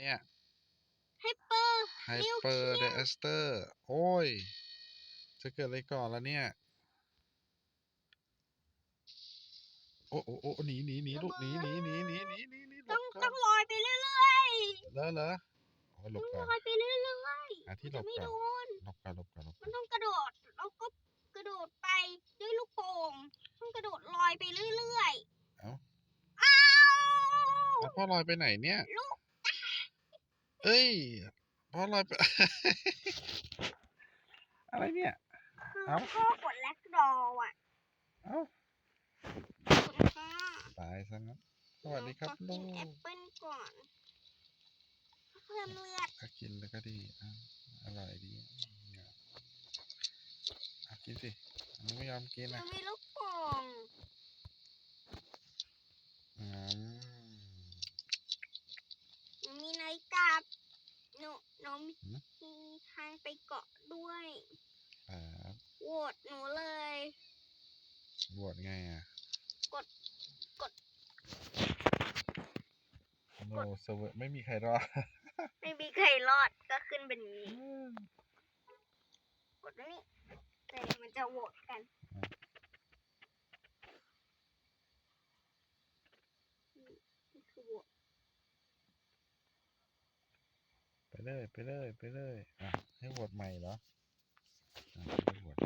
เนี่ยให้เปอร์ไฮเปอร์เดอะสเตอร์โอ้ย จะเกิดอะไรก่อนแล้วเนี่ย โอ้โอ้โอ้หนีหนีหนีลูกหนีหนีหนีหนีหนีหนีหนีหลต้องบก่อต้นองลอยไปเรื่อยแล้วเหรอโอ้ยๆหลต้อบงก่อนลอยไปเรื่อยหาๆที่มันหลจะบไม่ก่อนโดน หลบก่อนหลบก่อนหลบก่มัอนนต้องกระโดดแล้วก็กระโดดไปด้วยลูกโป่งต้องกระโดดลอยไปเรื่อยเอ้าๆอ้าวแล้วพ่อลอยไปไหนเนี่ย ลูก เอ้ยพ่อลอยไปอะไรเนี่ย คือเอ้า พ่อกดแล็กดอลอะเอ้าคุณพ่อตายซะงั้นสวัสดีครับขอลูกินแอกปเปิ้ลก่อน เพิ่มเลือดถ้ากินแล้วก็ดีอะอร่อยดีเนี่ยอะกินสิอันนี้ไม่ยอมกินมัอะนมีลูกโป่งอืมหนูมีนาฬิกาหนูหนูมีทาง ไปเกาะด้วยครับโหวตหนูเลยบวชไงอะ กด กด โนเซเวอร์ไม่มีใครรอด ไม่มีใครรอดก็ขึ้นเป็นอย่างนี้ กดนี่แต่เดี๋ยวมันจะโหวตกัน นี่คือโหวต ไป เลยไปเลยไปเลยอะให้บวชใหม่เหรออะให้บวช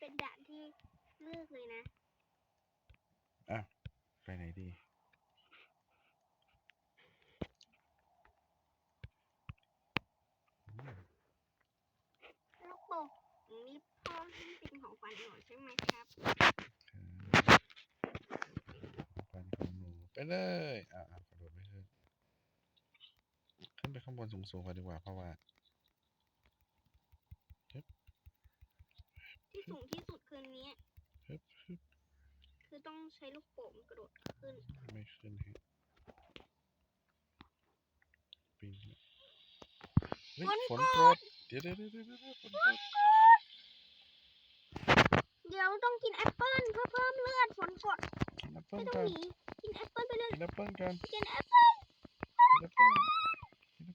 เป็นด่านที่เลือกเลยนะไปไหนดีอืมลูกโป่งนี่พ่อให้เป็นของขวัญหนูใช่ไหมครับครับฟันของหนูไปเลยอะอะกระโดดไม่ขึ้น ขึ้นไปข้างบนสูงๆกันดีกว่าเพราะว่า ที่สูงที่สุดคืนนี้ ฮึบฮึบคือต้องใช้ลูกโป่งกระโดดขึ้น ไม่ขึ้นฮะปีนขึ้นเฮ้ยฝนโปรดเดี๋ยวเดี๋ยวเดี๋ยวเดี๋ยวเดี๋ยวฝนโปรดเดี๋ยวต้องกินแอปเปิ้ลเพื่อเพิ่มเลือดฝนกดกินแอปเปิ้ไม่ลต้อกังนหนีกินแอปเปิ้ลไปเลยกินแอปเปิ้ลกันกินแอปเปิ้ลกินแอปเปิ้ล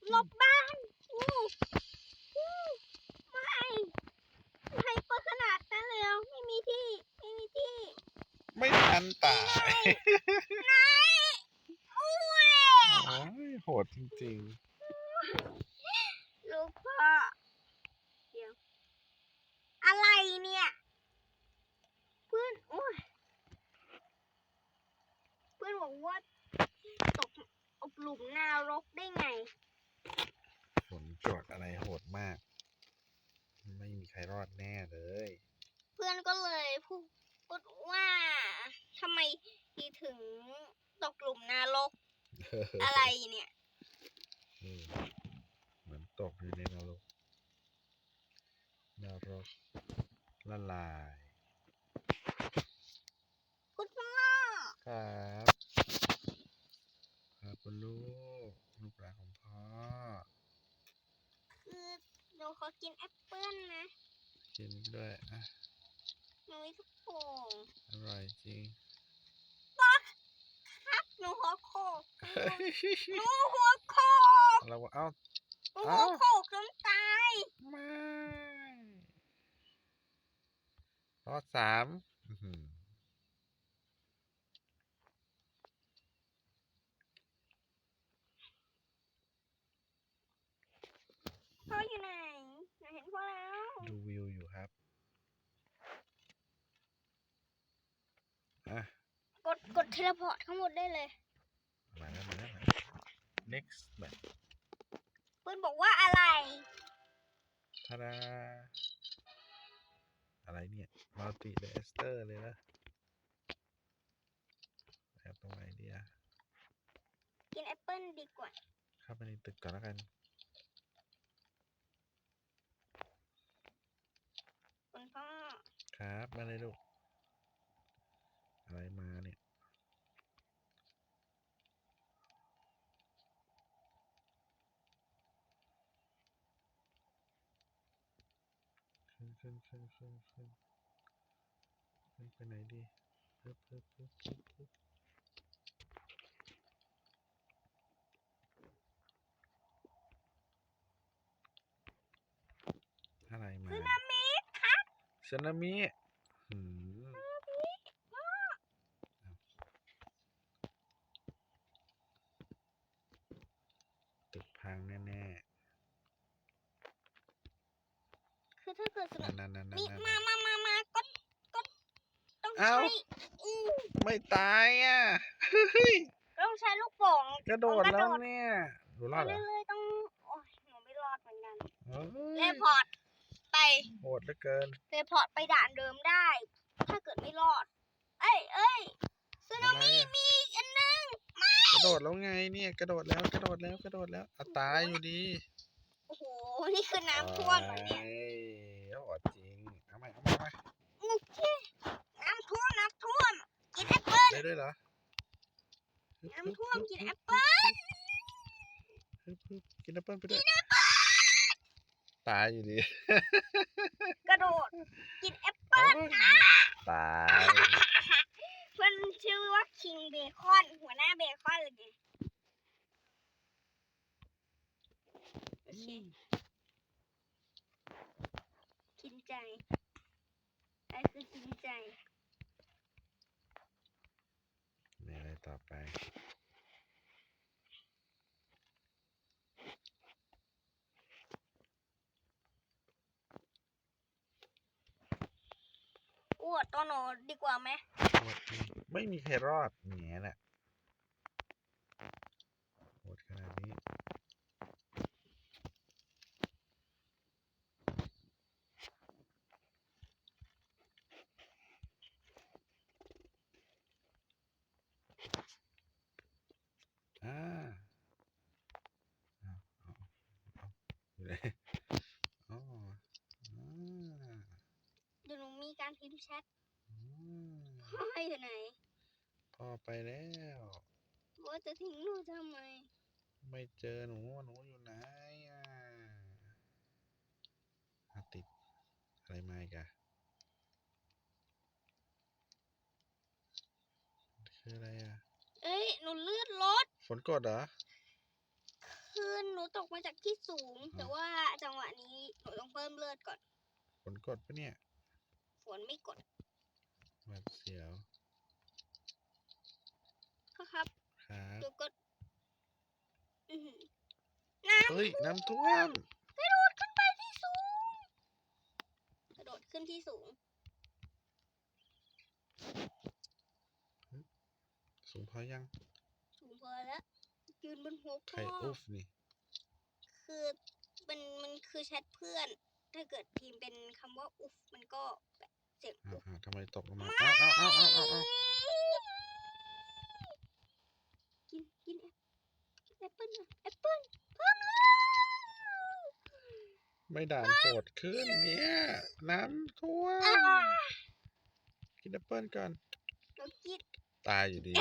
กินแอป หล เปิ้ล บบ้านอู้อู้ไม่ไฮเปอร์ขนาดนั้นเลยเหรอไม่มีที่ ไม่มีที่ ไม่ทันตาย ไหนอู้เลย โอ้ยโหด จริง ลูกพ่อเดี๋ยวอะไรเนี่ยเพื่อนโอ้ยเพื่อนบอกว่าตกอบหลุมนรกได้ไงๆฝนโจทย์อะไรโหดมาก ไม่มีใครรอดแน่เลย เพื่อนก็เลยพูดพูดว่าทำไมทีถึงตกหลุมนรก อะไรเนี่ย เออเหมือนตกอยู่ในนรกนรกละลาย คุณพ่อ ครับครับคุณลูก ลูกหลานของพ่อ คือหนูขอ กินแอปเปิ้ลนะกินด้วยอะหนูมีทุกโป่งอร่อยจริงครับหนูหัวโขกเฮ้ยหนูหัวโขกเราว่าเอ้าหนูหัวโขกจนตายไม่รอดสามอื้อหือพ่ออยู่ไหนหนูเห็นพ่อแล้ว ดูวิวอยู่ครับอะ กดกดเทเลพอร์ตทั้งหมดได้เลย มาแล้วมาแล้วมาแล้ว next แบบเพื่อนบอกว่าอะไรทาดาอะไรเนี่ย multi d e s t e r เลยนะแอบตรงไหนดีอะกินแอปเปิ้ลดีกว่าเข้าไปในตึกก่อนแล้วกันคุณพ่อครับมาเลยลูกอะไรมา ขึ้นขึ้นขึ้น้นขึ้นไปไหนดีปึ๊บปึ๊บปึ๊บปึ๊อะไรมาสึนามิครับสึนามิหืม ดดแล้วไงเนี่ยกระโดดแล้วกระโดดแล้วกระโดดแล้วอะตายอยู่ดีโอ้โห นี่คือน้ำท่วมเหรอเนี่ยโอ้ยโหดจริงเอาใหม่เอาใหม่เอาใหม่โอเคน้ำท่วมน้ำท่วม กินแอปเปิ้ลได้ด้วยเหรอ น้ำท่วมกินแอปเปิ้ลฮึบฮึบกินแอปเปิ้ลไปด้วยตายอยู่ดี กระโดด กินแอปเปิ้ลโอ้ยตายเพื่อนชื่อว่าคิงเบคอน หัวหน้าเบคอนเลยไงโอเคกินใจไอ้คือกินใจมีอะไรต่อไปอวดตัวหนูดีกว่าไหมโหดจริง ไม่มีใครรอดแง่แหละโหดขนาดนี้อ่าอาเอาเอาอยู่ไหนอ๋อเดี๋ยวหนูมีการพิมพ์แชท อืมให้อยู่ไหน พ่อไปแล้วว่าจะทิ้งหนูทำไม ไม่เจอหนูหนูอยู่ไหนอะอะติดอะไรมาอีกอะคืออะไรอะ เอ้ย หนูลื่นรถ ฝนกดเหรอ คือหนูตกมาจากที่สูงอ่าแต่ว่าจังหวะนี้หนูต้องเพิ่มเลือดก่อน ฝนกดปะเนี่ย ฝนไม่กด หวัดเสียวครับครับเดี๋ยวกดอื้อหือน้ำเฮ้ยน้ำท่วมกระโดดขึ้นไปที่สูงกระโดดขึ้นที่สูง สูงพอยัง สูงพอแล้วยืนบนหัวใครพ่ออุ๊ฟนี่ คือมันมันคือแชทเพื่อน ถ้าเกิดพิมพ์เป็นคำว่าอุฟมันก็ แบบเสียงอ้าอุวฟอ้าวทำไมตกลงมาอ้าวอ้าวอ้าวอ้าวอ้าวอ้าวกินกินแอปเปิ้ลแอปเปิ้ลเพิ่มเลยไม่ด่านโหดขึ้นเนี่ยน้ำท่วมอ่ากินแอปเปิ้ลก่อนเรากินตายอยู่ดี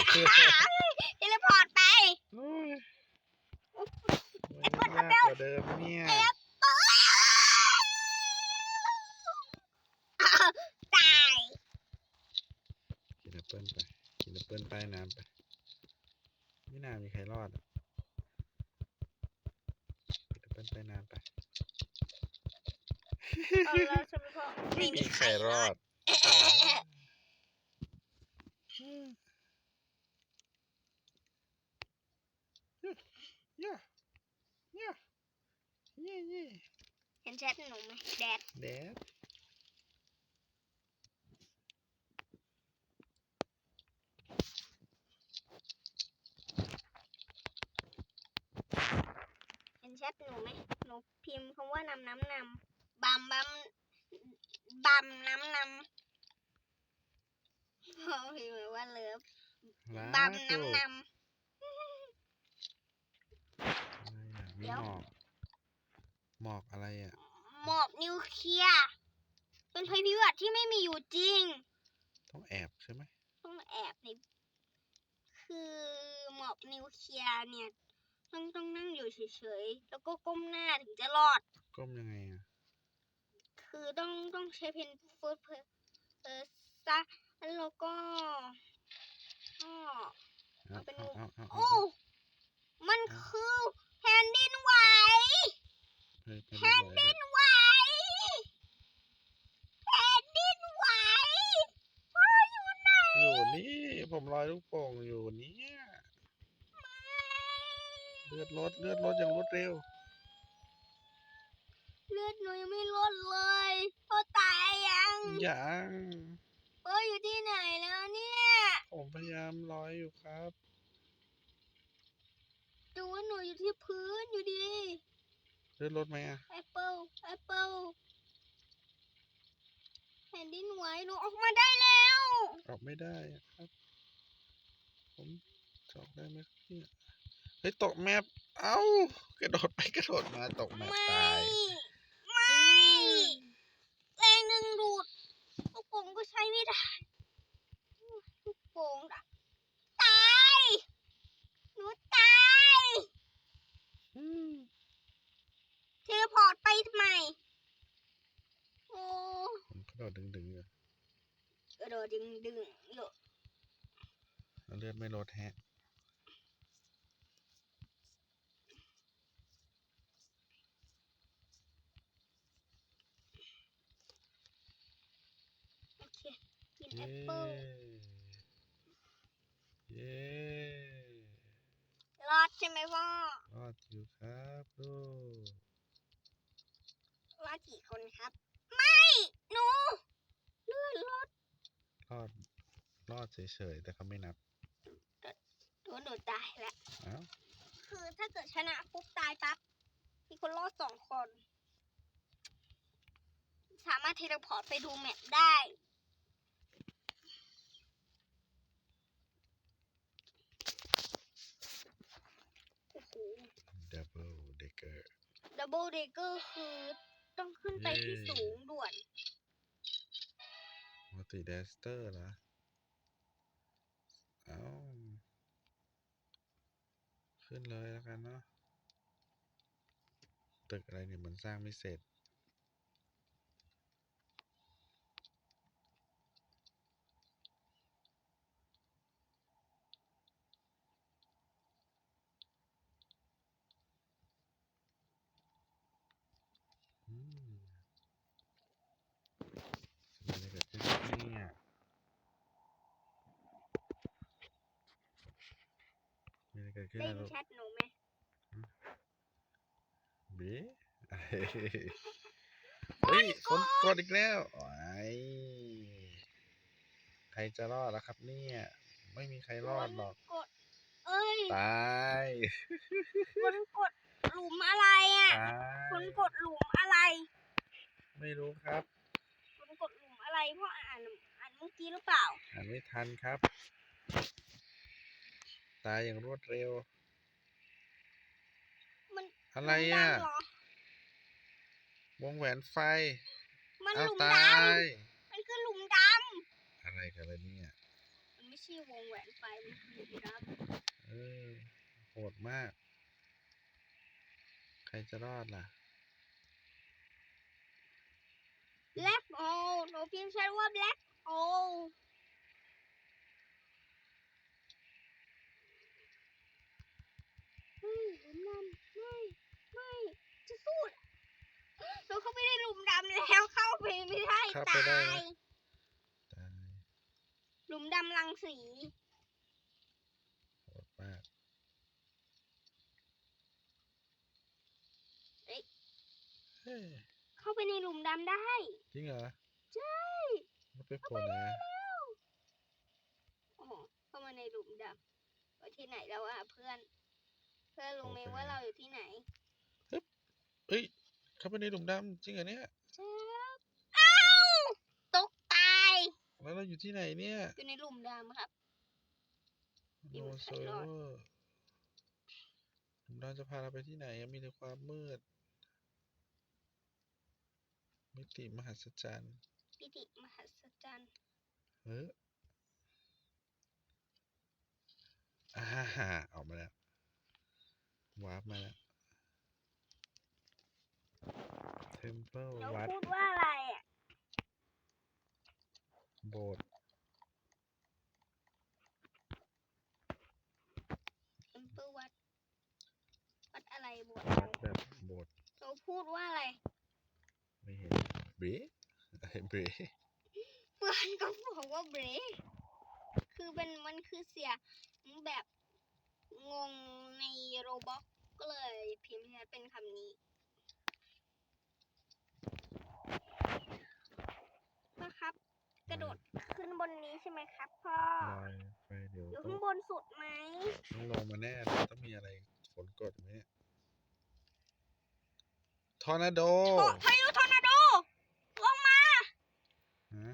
เทเลพอร์ตไป โอ้ยแอปเปิ้ล ยากกว่าเดิมเนี่ย แอปเปิ้ลอ้าวตาย กินแอปเปิ้ลไป กินแอปเปิ้ลใต้ น้ำไป ไม่น่ามีใครรอดอะกินแอปเปิ้ลใต้น้ำไป เอาแล้วใช่ไหมพ่อไม่มีใครรอด ย่าย่าเย่เย่ เห็นแชทหนูไหมแดด แดด เห็นแชทหนูไหมหนู พิมพ์คำว่านำน้ำนำบัมบัมบัมน้ำนำพ่อพิมพ์ไว้ว่าเลิฟลาบัมสุน้ำนอะไรอะเดี๋มียวหมอกหมอกอะไรอะำหมอบนิวเคลียร์เป็นภัยพิบัติที่ไม่มีอยู่จริง ต้องแอบใช่ไหมต้องแอบในคือหมอบนิวเคลียร์เนี่ย ต้องต้องนั่งอยู่เฉยๆ แล้วก็ก้มหน้าถึงจะรอด ก้มยังไงอะ คือต้องต้องใช้เพนฟูดเพอซะแล้วก็ก็เป็นโอ้ มันคือแผ่นดินไหวแผ่นดินไหวแผ่นดินไหวพ่ออยู่ไหน อยู่นี่ ผมลอยลูกโป่งอยู่นี่ เลือดลดเลือดลดอย่างรวดเร็ว เลือดหนูยังไม่ลดเลยพ่อตายยังยังพ่ออยู่ที่ไหนแล้วเนี่ย ผมพยายามลอยอยู่ครับดูว่าหนูอยู่ที่พื้นอยู่ดีเลือดลดไหมอะแอปเปิลแอปเปิลแผ่นดินไหวหนูออกมาได้แล้ว ออกไม่ได้อะครับ ผมจะออกได้ไหมครับเนี่ย เฮ้ยตกแมปเอ้ากระโดดไปกระโดดมาตกแมปไม่ตาย ไม่แรงดึงดูดลูกโป่งก็ใช้ไม่ได้ลูกโป่งอะตายหนูตายอืมเทเลพอร์ตไปทำไมโอ้ผมกระโดดดึงๆอยู่กระโดดดึงดึงอยู่แล้วเลือดไม่ลดแฮะ โอเค กินแอเย้ปเปิลเย้รอดใช่ไหมพ่อรอดอยู่ครับลูกรอดกี่คนครับ ไม่หนูเลื่อนรถรอดรอดเฉยๆแต่เขาไม่นับหนูหนูตายแล้วเอ้าคือถ้าเกิดชนะปุ๊บตายปั๊บมีคนรอดสองคน สามารถเทเลพอร์ตไปดูแมปได้ โอ้โห ดับเบิลเดับเบิลเดกเกอร์คือต้องขึ้นไปที่สูงด่วนมัลติเดสเตอร์นะอเอ้าขึ้นเลยแล้วกันเนาะตึกอะไรเนี่ยมันสร้างไม่เสร็จ อืมจะมีอะไรเกิดขึ้นครับเนี่ย มีอะไรเกิดขึ้นได้นะยินลูกแชทหนูไหมบีเฮ้ยคนกดอีกแล้วโอ้ยใครจะรอดล่ะครับเนี่ย ไม่มีใครรอดหรอก กด เอ้ย ตายคนกดหลุมอะไรอะ ตาคนยกดหลุมอะไร ไม่รู้ครับคนกดหลุมอะไรเพราะอ่านอ่านเมื่อกี้หรือเปล่า อ่านไม่ทันครับ ตายอย่างรวดเร็ว มันอะไรหลุมอะดำเหรอวงแหวนไฟ มันหเอาลุมตาดยำมันคือหลุมดอะไรกันเลยเนี่ยำมันไม่ใช่วงแหวนไฟ มันคือหลุมดเออโหดมาก ใครจะรอดล่ะำ black hole หนูพิมพ์ใช้ว่า black hole เฮ้ยห ลุมดำไม่ ไม่ จะสู้เราเข้าไปในหลุมดำแล้วเข้าไปไม่ได้เข้าไปตาได้ ย ตายหลุมดำรังสี โหดมากเอ้ยเฮ้ยเข้าไปในหลุมดำได้ จริงเหรอใช่ มันไปโผล่ไหนอะโอ้โหเข้ามาในหลุมดำว่าที่ไหนแล้วอะเพื่อน พื่อนรู้ไหมว่าเราอยู่ที่ไหนเอ้ยเข้าไปในหลุมดำจริงเหรอเนี่ยใช่ครับอ้าวตกตาย แล้วเราอยู่ที่ไหนเนี่ยอยู่ในหลุมดำครับโนอยู่เซใครอรอดร์หลุมดำจะพาเราไปที่ไหนอะมีแต่ความมืด มิติมหัศจรรย์ปิติมหัศจรรย์เฮ้ยอ่าฮ่าออกมาแล้ว วาร์ปมาแล้ว Temple แล้ววัดพูดว่าอะไรอะโบสถ์เอ็มเปอร์วัดวัดอะไรบวชวัดแบบโบสถ์เราพูดว่าอะไรไม่เห็นเบรอะไรเบรเพื่อนก็บอกว่าเบรคือคือเป็นมันคือเสียงแบบงง ในโรบอทก็เลยพิมพ์ให้เป็นคำนี้พ่อครับ กระโดดขึ้นบนนี้ใช่ไหมครับพ่อลอยไปเดี๋ยวอยู่ต้อข้างงบนสุดไหมต้องลงมาแน่เลยต้องมีอะไรฝนกดไหมเนี่ยทอร์นาโดโอ้พายุทอร์นาโดลงมาฮะ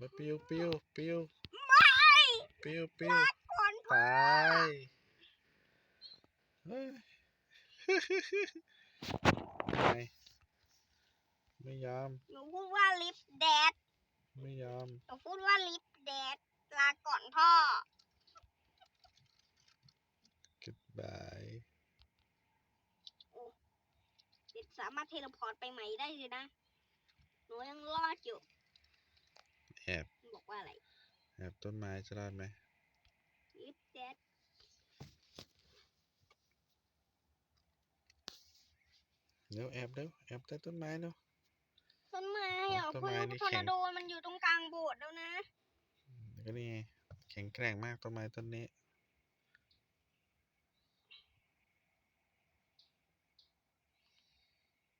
มาปิวปิวปิวไม่ปิวปิวก่อน ไปเฮ้ยทำไมไม่ยอม หนูพูดว่าลิฟแดด ไม่ยอม หนูพูดว่าลิฟแดด ลาก่อนพ่อ goodbye เด็กสามารถเทเลพอร์ตไปไหมได้เลยนะ หนูยังรอดอยู่ แอบ บอกว่าอะไร แอบต้นไม้จะรอดไหม ลิฟแดดเร็วแอบเร็วแอบใต้ต้นไม้เร็วต้นไม้เหรอต้นพาไม้ยุนี่ทอร์แข็นางโดมันอยู่ตรงกลางโบสถ์แล้วนะแล้วก็นี่ไงแข็งแกร่งมากต้นไม้ต้นนี้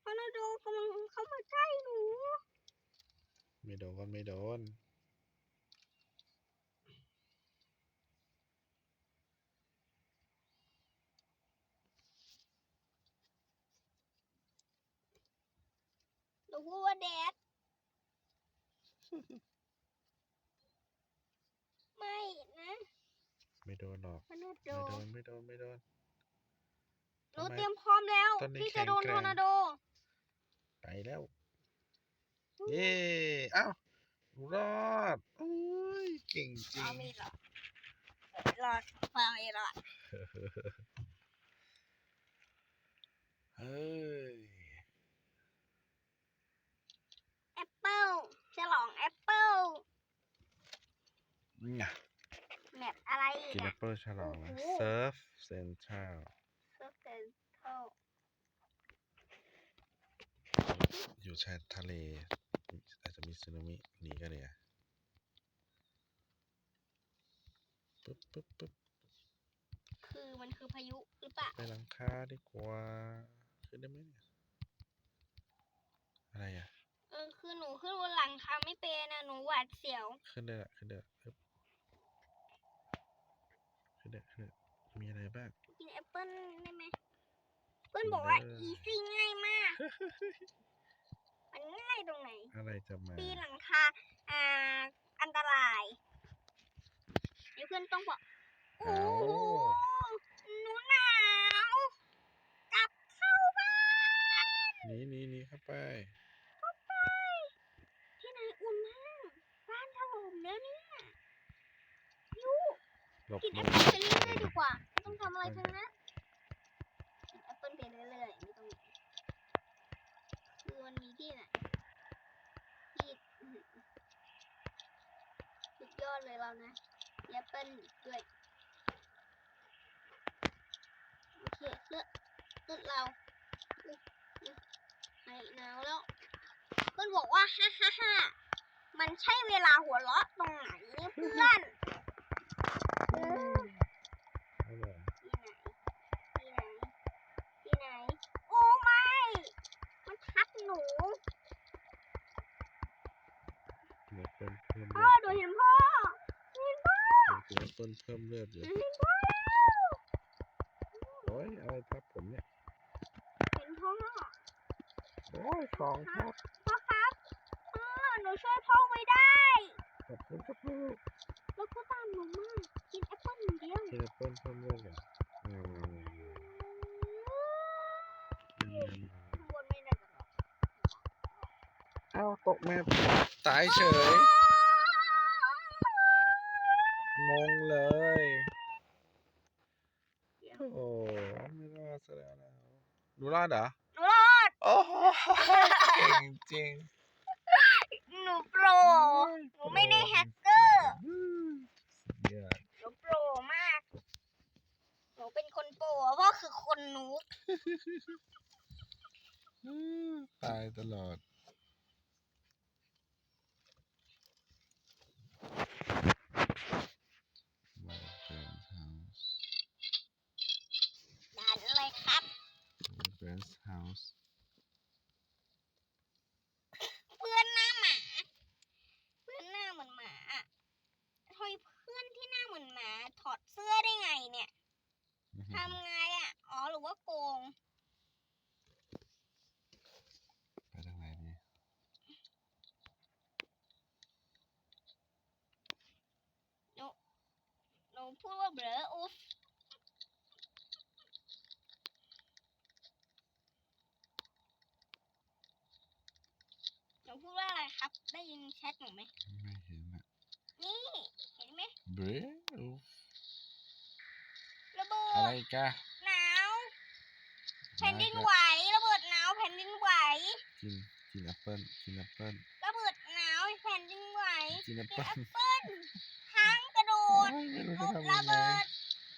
ทอร์นาโดกำลังเข้ามาใกล้หนู ไม่โดนไม่โดน หนูพูดว่าแดด ไม่นะ ไม่โดนหรอกทอร์นาโดไม่โดนไม่โดน ไม่โดนหนูทำไม เตรียมพร้อมแล้วต้นนี้ที่จะโดนแข็งแกร่ทองร์นาโด ไปแล้ว เย้เอ้ารอดโอ้ยเก่งจริเอาง ไม่หรอดรอดฟังไม่รอดเฮ้ย แอปเปิลฉลองแอปเปิลนี่ไง แมปอะไรอีกิกนแออะปเปิลฉลองนะโอ้โหเซิร์ฟเซ็นทรัลเซอร์เซนเทิลอยู่ชายทะเล อาจจะมีสึนามิหนีกันเลยอะปึ๊บปึ๊บปึ๊บคือมันคือพายุหรือเปล่าไปหลังคาดีกว่า ขึ้นได้ไหมเนี่ยอะไรอะ เออคือหนูขึ้นบนหลังคาไม่เป็นนะหนูหวาดเสียว ขึ้นได้ละขึ้นได้ละปึ๊บ ขึ้นได้ขึ้นได้มีอะไรบ้าง กินแอปเปิ้ลได้ไหมเปิ้ลบอกว่าได้อีซี่ง่ายมาก มันง่ายตรงไหน อะไรจะมาปีนหลังคาอ่า อันตรายเดี๋ยวเพื่อนต้องบอก โอ้เอาโหหนูหนาวกลับเข้าบ้านหนีหนีหนีเข้าไปเข้าไป ที่ไหนอุ่นมากบ้านถล่มแล้วเนี่ยยู หล บกินหแอลปบเปิ้ลไปเรื่อยๆดีกว่าไม่ต้องทำอะไรทั้งนั้นกินแอปเปิ้ลไปเรื่อยๆไม่ต้องคือมันมีที่ไหนที่สุดยอดเลยเรานะมีแอปเปิ้ลด้วยโอเคเลือดเลือดเราอุ๊ยอุ๊ยหายหนาวแล้วเพื่อนบอกว่าฮ่าฮ่าฮ่ามันใช่เวลาหัวเราะตรงไหนเนี่ยเพื่อนเออ เอาเลย ที่ไหน ที่ไหน ที่ไหน โอ้ไม่ มันทับหนู เดี๋ยวเพิ่มเพิ่ม พ่ เลื อ อด ดูเห็นพ่อเห็นพ่อ เดี๋ยวเพิ่มเพิ่มเลือดอยู่เห็นพ่อโอ้ยอะไรทับผมเนี่ยเห็นพ่อโอ้ยของทับพ่อครับพ่อหนูช่วยพ่อไว้ได้ขอบคุณครับลูกแล้วก็ตามหนูมากินแอปเปิ้ลอย่างเดียวเดี๋ยวเพิ่มเพิ่มเลือดก่อนอืมอืมข้างบนไม่น่าจะหรอกเอ้าตกแมพตายเฉย ดเหรอหนูรอดโอ้โหเก่งจริงหนูโปรหนูไม่ได้แฮกเกอร์อืมสุดยอดหนูโปรมาก หนูเป็นคนโปรเพราะคือคนหนูอืมตายตลอดเถอดเสื้อได้ไงเนี่ยทำไงอะ อ๋อหรือว่าโกง ไปทางไหนดีหนูพูดว่าเบลออุ๊ฟหนูพูดว่าอะไรครับ ได้ยินแชทหนูไหม ไม่เห็นอะนี่ เห็นไหม เบรว ระเบิอะไรดกะหนาวแผ่นดินไหวระเบิดหนาวแผ่นดินไหวกินกินแอปเปิ้ลกินแอปเปิ้ลระเบิดหนาวแผ่นดินไหวกินแอปกินเปิ้ลแอปเปิ้ลทั้งกระโดโอ้ดยไม่รู้ลูจะกทำระยังไงเบิด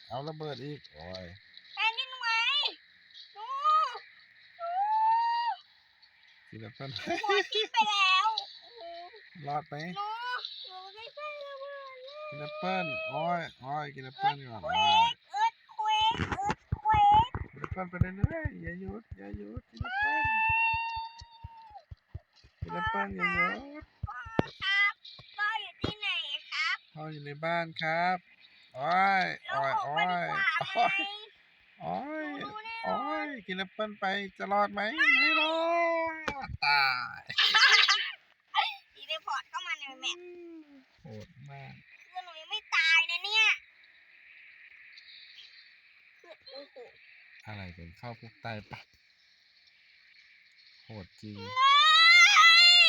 เอาระเบิดอีกโอ้ยแผ่นดินไหวหนูหนูกินแอปเปิ้ลหัวทิ่มไปแล้วโอ้โหรอดไหมหนูหนูไม่ใช่ระเบิดเลยกินแอปเปิ้ลโอ้ยโอ้ยกินแอปเปิ้ลก่อน เควโอ้ยกเวกเอินไปเรื่อยๆอย่าหยุดอย่าหยุดกินแอปเปิ้ลกินแอปเปิ้ลอย่าหยุดพ่อครับพ่ออยู่ที่ไหนครับพ่ออยู่ในบ้านครับโอ้ยโอ้ยออกโอ้มายโอ้ยโอ้ยหนูรู้แน่นโอ้อนยกินแอปเปิ้ลไปจะรอดไหมไม่รอดตาย ดีรีพอร์ตเข้ามาในแมป โหดมาก เพื่อนหนูยังไม่ตายนะเนี่ยคือโอ้โห อะไรกันเข้าพวกใต้ปะโหดจริงเฮ้ย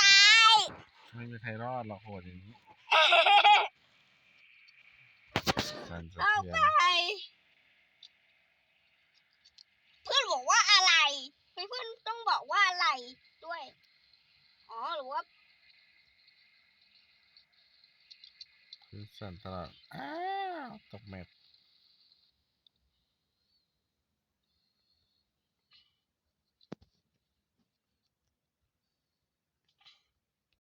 ตายไม่มีใครรอดหรอกโหดอย่างนี้สั่นสะเอาเทือไปนเพื่อนบอกว่าอะไรเพื่อนต้องบอกว่าอะไรด้วยอ๋อหรือว่าคือสั่นตลอดอ้าวตกแมป